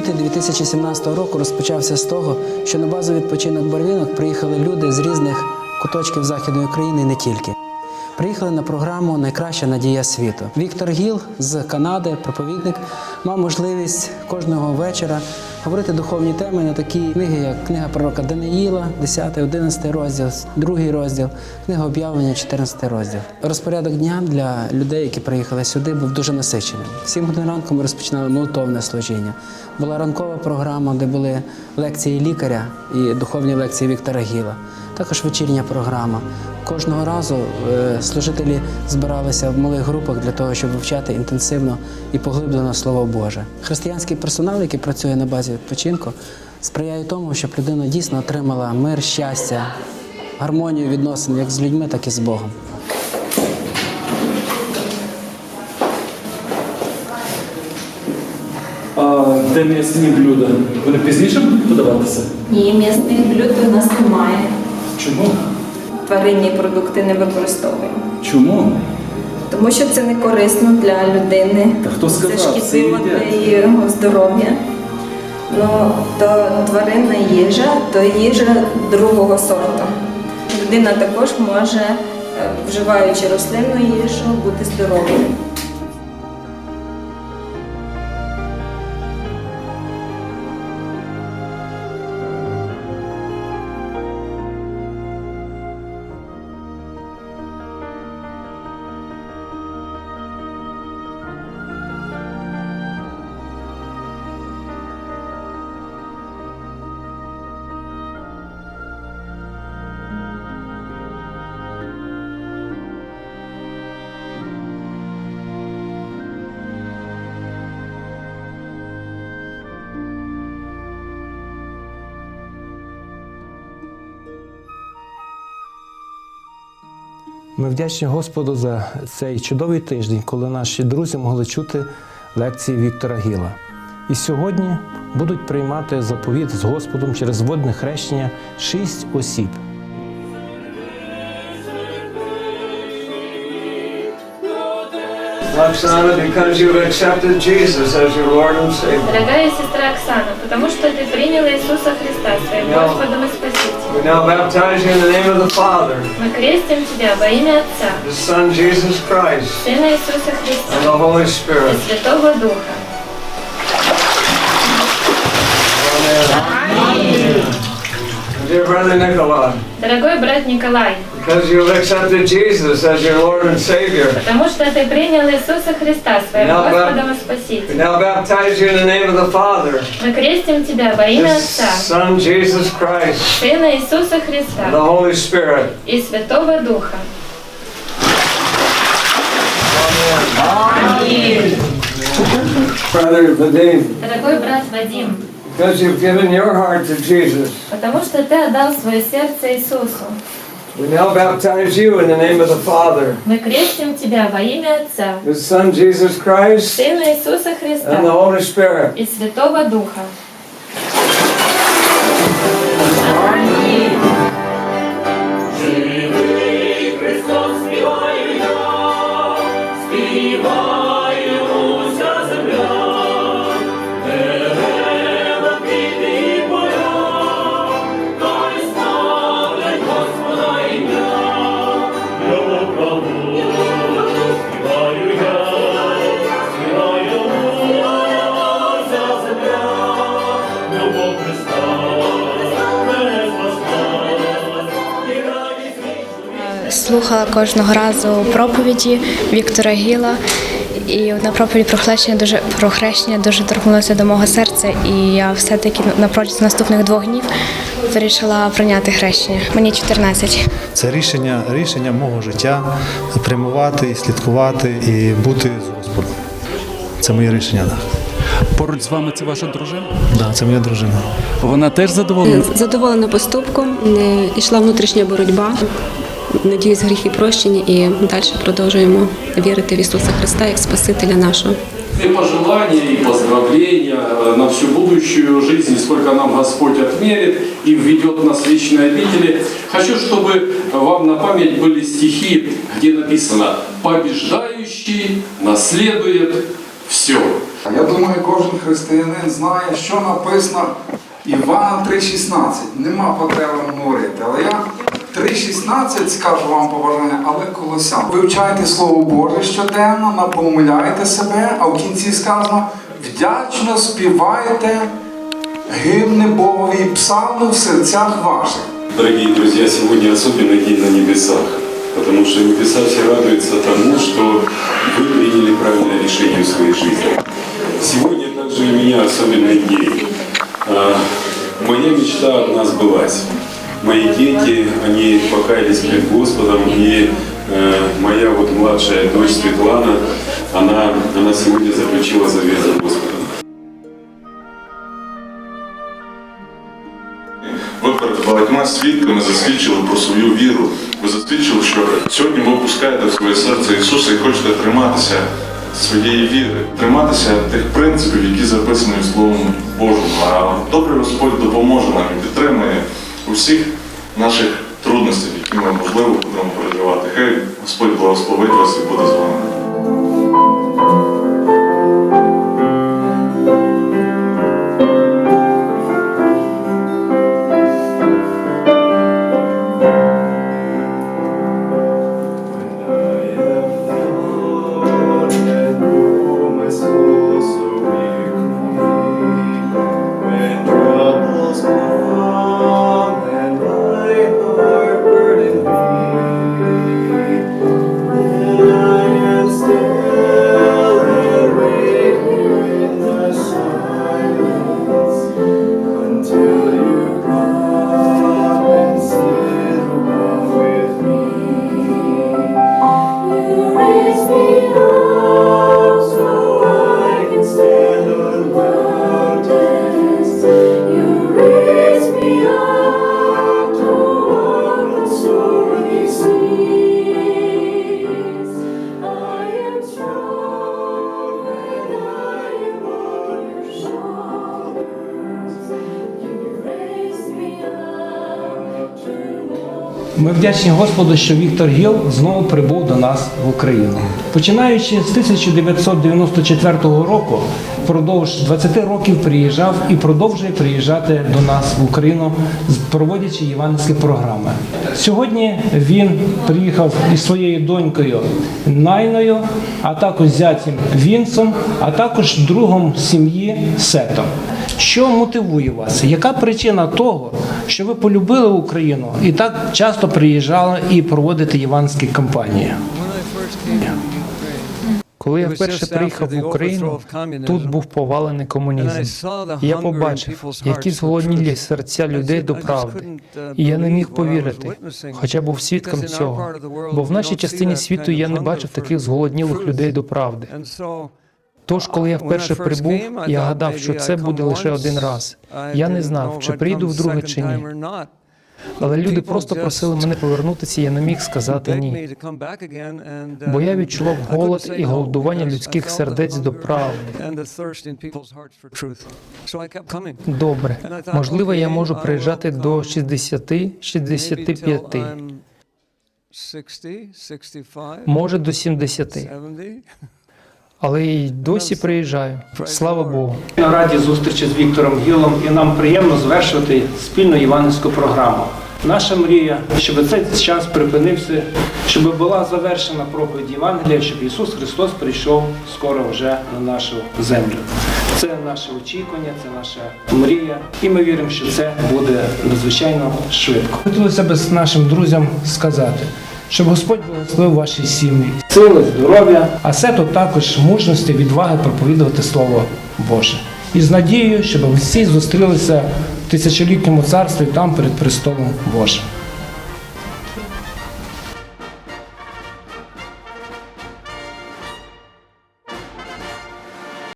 Лютий 2017 року розпочався з того, що на базу відпочинок Барвінок приїхали люди з різних куточків Західної України і не тільки. Приїхали на програму Найкраща надія світу. Віктор Гіл з Канади, проповідник, мав можливість кожного вечора говорити духовні теми на такі книги, як книга пророка Даниїла, 10, 11 розділ, 2 розділ, книга об'явлення, 14 розділ. Розпорядок дня для людей, які приїхали сюди, був дуже насичений. Сім годин ранку ми розпочинали молитовне служіння. Була ранкова програма, де були лекції лікаря і духовні лекції Віктора Гіла. Також вечірня програма. Кожного разу е, служителі збиралися в малих групах для того, щоб вивчати інтенсивно і поглиблено Слово Боже. Християнський персонал, який працює на базі відпочинку, сприяє тому, щоб людина дійсно отримала мир, щастя, гармонію відносин як з людьми, так і з Богом. Де м'ясні блюда? Вони пізніше будуть подаватися? Ні, м'ясних блюд у нас немає. Чому? Тваринні продукти не використовуємо. Чому? Тому що це не корисно для людини. Та хто сказав? Це шкідливо для її здоров'я. Ну, то тваринна їжа, то їжа другого сорту. Людина також може, е, вживаючи рослинну їжу, бути здоровою. Ми вдячні Господу за цей чудовий тиждень, коли наші друзі могли чути лекції Віктора Гіла. І сьогодні будуть приймати заповіт з Господом через водне хрещення шість осіб. Дорогая сестра Оксана, потому что ты приняла Иисуса Христа своим Господом и Спасителем. Мы крестим тебя во имя Отца, Son, Jesus Christ, Сына Иисуса Христа And the Holy Spirit. и Святого Духа. Дорогой брат Николай, because you've accepted Jesus as your Lord and Savior, потому что ты принял Иисуса Христа своим Господом и Спасителем. now baptize you in the name of the Father, Мы крестим тебя во имя Отца, Son Jesus Christ, Сына Иисуса and the Христа Holy Spirit. и Святого Духа. Brother Vadim, Дорогой брат Вадим, because you've given your heart to Jesus, потому что ты отдал свое сердце Иисусу, we now baptize you in the name of the Father, мы крестим тебя во имя Отца, His Son Jesus Christ, Сына Иисуса and the Христа Holy Spirit. и Святого Духа. Слухала кожного разу проповіді Віктора Гіла. І на проповіді про хрещення дуже про хрещення дуже торкнулося до мого серця. І я все-таки на протязі наступних двох днів вирішила прийняти хрещення. Мені 14. Це рішення, рішення мого життя прямувати, і слідкувати і бути з Господом. Це моє рішення. Да. Поруч з вами це ваша дружина? Да, це моя дружина. Вона теж задоволена? Задоволена поступком, не йшла внутрішня боротьба. Надіюсь, гріхи прощені і далі продовжуємо вірити в Ісуса Христа як Спасителя нашого. И пожелания, и поздравления э, на всю будущую жизнь, сколько нам Господь отмерит и введет нас в вечные обители. Хочу, чтобы вам на память были стихи, где написано «Побеждающий наследует все». Я думаю, кожен християнин знає, що написано Івана 3,16. Нема потреби говорити. Але я 3,16 скажу вам побажання, але колосян. Вивчайте Слово Боже щоденно, напомиляйте себе, а в кінці сказано вдячно співайте гімни Богові і псалми в серцях ваших. Дорогие друзья, сегодня особенный день на небесах, потому что небеса все радуются тому, что вы приняли правильное решение в своей жизни. Сегодня также и у меня особенный день. А, Моя мечта одна сбылась. Мои дети, они покаялись перед Господом, и э, моя вот младшая дочь Светлана, она, она сегодня заключила завет за Господом. Ви перед багатьма свідками засвідчили про свою віру. Ви засвідчили, що сьогодні ви пускаєте в своє серце Ісуса і хочете триматися своєї віри, триматися тих принципів, які записані Словом Божому. А добрий Господь допоможе нам і підтримує у всіх наших трудностях, які ми можливо будемо переживати. Хай Господь благословить вас і буде з вами. Ми вдячні Господу, що Віктор Гіл знову прибув до нас в Україну. Починаючи з 1994 року, впродовж 20 років приїжджав і продовжує приїжджати до нас в Україну, проводячи євангельські програми. Сьогодні він приїхав із своєю донькою Найною, а також зятем Вінсом, а також другом сім'ї Сетом. Що мотивує вас? Яка причина того, що ви полюбили Україну і так часто приїжджали і проводите євангельські кампанії? Коли я вперше приїхав в Україну, тут був повалений комунізм. І я побачив, які зголоднілі серця людей до правди. І я не міг повірити, хоча був свідком цього. Бо в нашій частині світу я не бачив таких зголоднілих людей до правди. Тож, коли я вперше прибув, я гадав, що це буде лише один раз. Я не знав, чи прийду вдруге чи ні. Але люди просто просили мене повернутися, і я не міг сказати ні. Бо я відчував голод і голодування людських сердець до правди. Добре, можливо, я можу приїжджати до 60-65, може до 70. Але й досі приїжджаю. Слава Богу. Ми раді зустрічі з Віктором Гілом, і нам приємно завершувати спільну євангельську програму. Наша мрія, щоб цей час припинився, щоб була завершена проповідь Євангелія, щоб Ісус Христос прийшов скоро вже на нашу землю. Це наше очікування, це наша мрія, і ми віримо, що це буде надзвичайно швидко. Хотілося б з нашим друзям сказати, щоб Господь благословив ваші сім'ї, сили, здоров'я, а сето також мужності, відваги проповідувати Слово Боже. І з надією, щоб ви всі зустрілися в тисячолітньому царстві там перед престолом Божим.